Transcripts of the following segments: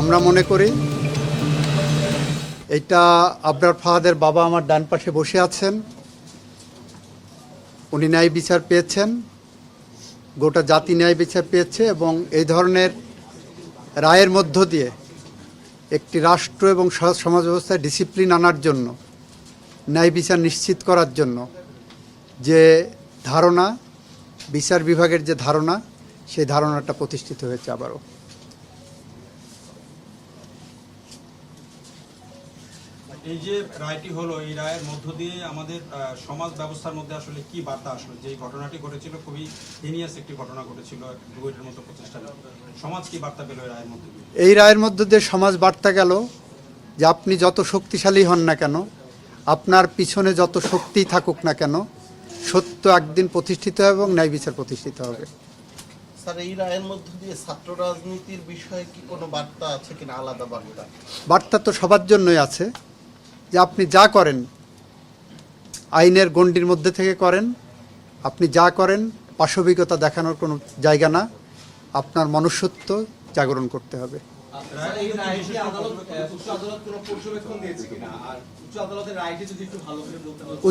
আমরা মনে করি এটা আবরার ফাহাদের বাবা আমার ডান পাশে বসে আছেন। উনি ন্যায় বিচার পেয়েছেন, গোটা জাতি ন্যায় বিচার পেয়েছে এবং এই ধরনের রায়ের মধ্য দিয়ে একটি রাষ্ট্র এবং সমাজ ব্যবস্থায় ডিসিপ্লিন আনার জন্য, ন্যায় বিচার নিশ্চিত করার জন্য যে ধারণা, বিচার বিভাগের যে ধারণা, সেই ধারণাটা প্রতিষ্ঠিত হয়েছে আবারও। এই যে রায়টি হলো এই রায়ের মধ্য দিয়ে আমাদের সমাজ ব্যবস্থার মধ্যে আসলে কি বার্তা আসলো? যে ঘটনাটি ঘটেছিল খুবই হিনিয়াস একটি ঘটনা ঘটেছিল ডুয়েটের মতো প্রতিষ্ঠানে। সমাজ কি বার্তা পেল এই রায়ের মধ্যে দিয়ে? এই রায়ের মধ্য দিয়ে সমাজ বার্তা গেল যে আপনি যত শক্তিশালী হন না কেন আপনার পিছনে যত শক্তি থাকুক না কেন সত্য একদিন প্রতিষ্ঠিত হবে এবং ন্যায় বিচার প্রতিষ্ঠিত হবে। স্যার এই রায়ের মধ্য দিয়ে ছাত্র রাজনীতির বিষয়ে কি কোনো বার্তা আছে কিনা? আলাদা বার্তা। বার্তা তো সবার জন্যই আছে। যে আপনি যা করেন, আইনের গণ্ডির মধ্যে থেকে করেন, আপনি যা করেন, পাশবিকতা দেখানোর কোনো জায়গা না, আপনার মনুষ্যত্ব জাগরণ করতে হবে।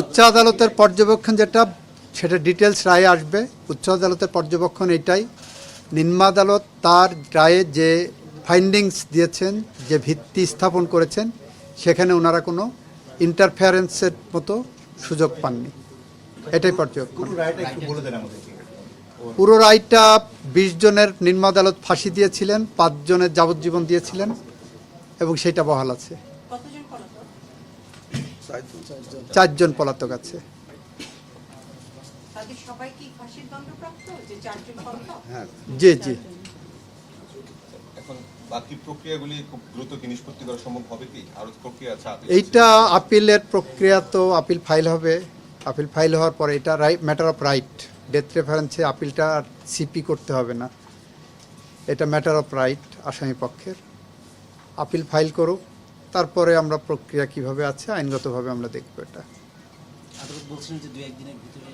উচ্চ আদালতের পর্যবেক্ষণ যেটা, সেটা ডিটেলস রায়ে আসবে উচ্চ আদালতের পর্যবেক্ষণ এটাই নিম্ন আদালত তার রায়ে যে ফাইন্ডিংস দিয়েছেন, যে ভিত্তি স্থাপন করেছেন সেখানে ওনারা কোনো ইন্টারফেয়ারেন্সের মতো সুযোগ পাননি। এটাই পর্যবেক্ষণ। পুরো রায়টা বিশ জনের নিম্ন আদালত ফাঁসি দিয়েছিলেন পাঁচজনের যাবজ্জীবন দিয়েছিলেন এবং সেটা বহাল আছে। চারজন পলাতক আছে। জি সবাই কি ফাঁসির দণ্ডপ্রাপ্ত যে চারজন পলাতক জি জি এখন বাকি প্রক্রিয়াগুলি খুব দ্রুত কি নিষ্পত্তি করা সম্ভব হবে কি? আরও প্রক্রিয়া আছে এইটা আপিলের প্রক্রিয়া তো আপিল ফাইল হবে। আপিল ফাইল হওয়ার পরে এটা right matter of right death রেফারেন্সে আপিলটা আর সিপি করতে হবে না। এটা ম্যাটার অফ রাইট আসামি পক্ষের। আপিল ফাইল করুক। তারপরে আমরা প্রক্রিয়া কীভাবে আছে আইনগতভাবে আমরা দেখব এটা। আদালত বলছেন যে দু একদিনের ভিতরে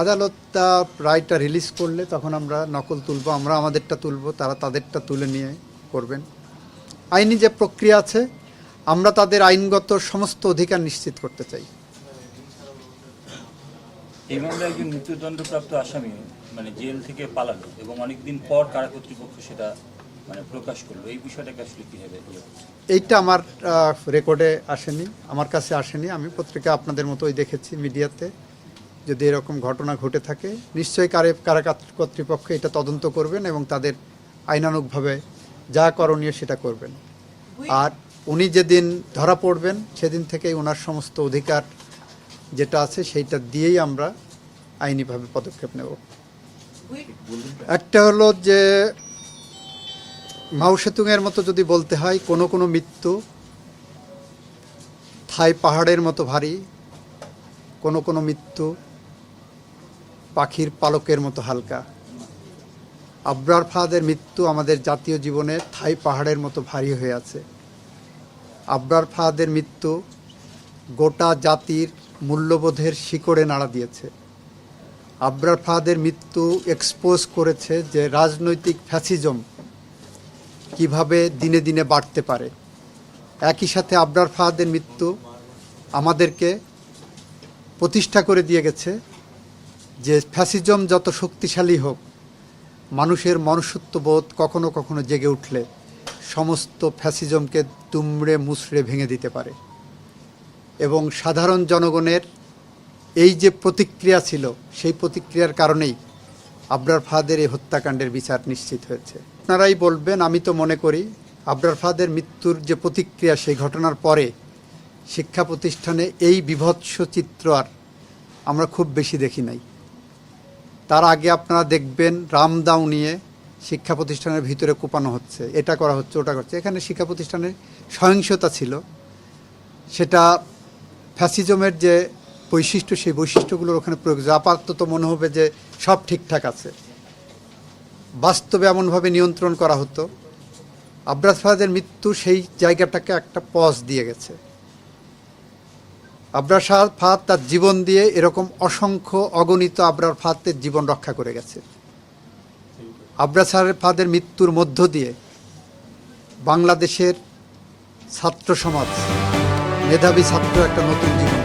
আদালত তা রায়টা রিলিজ করলে তখন আমরা নকল তুলব আমরা আমাদেরটা তুলব তারা তাদেরটা তুলে নিয়ে করবেন। আইনি যে প্রক্রিয়া আছে আমরা তাদের আইনগত সমস্ত অধিকার নিশ্চিত করতে চাই। এই মামলায় একজন মৃত্যুদণ্ডপ্রাপ্ত আসামি মানে জেল থেকে পালালো এবং অনেকদিন পর কারা কর্তৃপক্ষ সেটা মানে প্রকাশ করল। এই বিষয়টাকে আসলে কীভাবে এইটা আমার রেকর্ডে আসেনি আমার কাছে আসেনি। আমি পত্রিকা আপনাদের মতোই দেখেছি মিডিয়াতে। যদি এরকম ঘটনা ঘটে থাকে নিশ্চয়ই কারে কারা কর্তৃপক্ষ এটা তদন্ত করবেন এবং তাদের আইনানুগভাবে যা করণীয় সেটা করবেন। আর উনি যেদিন ধরা পড়বেন সেদিন থেকেই ওনার সমস্ত অধিকার যেটা আছে সেইটা দিয়েই আমরা আইনিভাবে পদক্ষেপ নেব। একটা হলো যে মাউসেতুংয়ের মতো যদি বলতে হয় কোনো কোনো মৃত্যু থাই পাহাড়ের মতো ভারী কোনো কোনো মৃত্যু পাখির পালকের মতো হালকা। আবরার ফাহাদের মৃত্যু আমাদের জাতীয় জীবনে থাই পাহাড়ের মতো ভারী হয়ে আছে। আবরার ফাহাদের মৃত্যু গোটা জাতির মূল্যবোধের শিকড়ে নাড়া দিয়েছে। আবরার ফাহাদের মৃত্যু এক্সপোজ করেছে যে রাজনৈতিক ফ্যাসিজম কীভাবে দিনে দিনে বাড়তে পারে। একই সাথে আবরার ফাহাদের মৃত্যু আমাদেরকে প্রতিষ্ঠা করে দিয়ে গেছে যে ফ্যাসিজম যত শক্তিশালী হোক, মানুষের মনুষ্যত্ববোধ কখনো কখনো জেগে উঠলে সমস্ত ফ্যাসিজমকে তুমড়ে মুচড়ে ভেঙে দিতে পারে। এবং সাধারণ জনগণের এই যে প্রতিক্রিয়া ছিল, সেই প্রতিক্রিয়ার কারণেই আবরার ফাহাদের এই হত্যাকাণ্ডের বিচার নিশ্চিত হয়েছে। আপনারাই বলবেন, আমি তো মনে করি আবরার ফাহাদের মৃত্যুর যে প্রতিক্রিয়া, সেই ঘটনার পরে শিক্ষা প্রতিষ্ঠানে এই বিভৎস চিত্র আর আমরা খুব বেশি দেখি নাই। তার আগে আপনারা দেখবেন রামদাও নিয়ে শিক্ষা প্রতিষ্ঠানের ভিতরে কোপানো হচ্ছে। এটা করা হচ্ছে, ওটা করছে। এখানে শিক্ষা প্রতিষ্ঠানে সহিংসতা ছিল। সেটা ফ্যাসিজমের যে বৈশিষ্ট্য, সেই বৈশিষ্ট্যগুলোর ওখানে প্রয়োগ। আপাতত মনে হবে যে সব ঠিকঠাক আছে। বাস্তবে এমনভাবে নিয়ন্ত্রণ করা হতো। আবরাজ ফাহাদের মৃত্যু সেই জায়গাটাকে একটা পজ দিয়ে গেছে। আবরার শাহ ফাত তার জীবন দিয়ে এরকম অসংখ্য অগণিত আবরার ফাতের জীবন রক্ষা করে গেছে। আবরা শাহের ফাদের মৃত্যুর মধ্য দিয়ে বাংলাদেশের ছাত্র সমাজ, মেধাবী ছাত্র একটা নতুন জীবন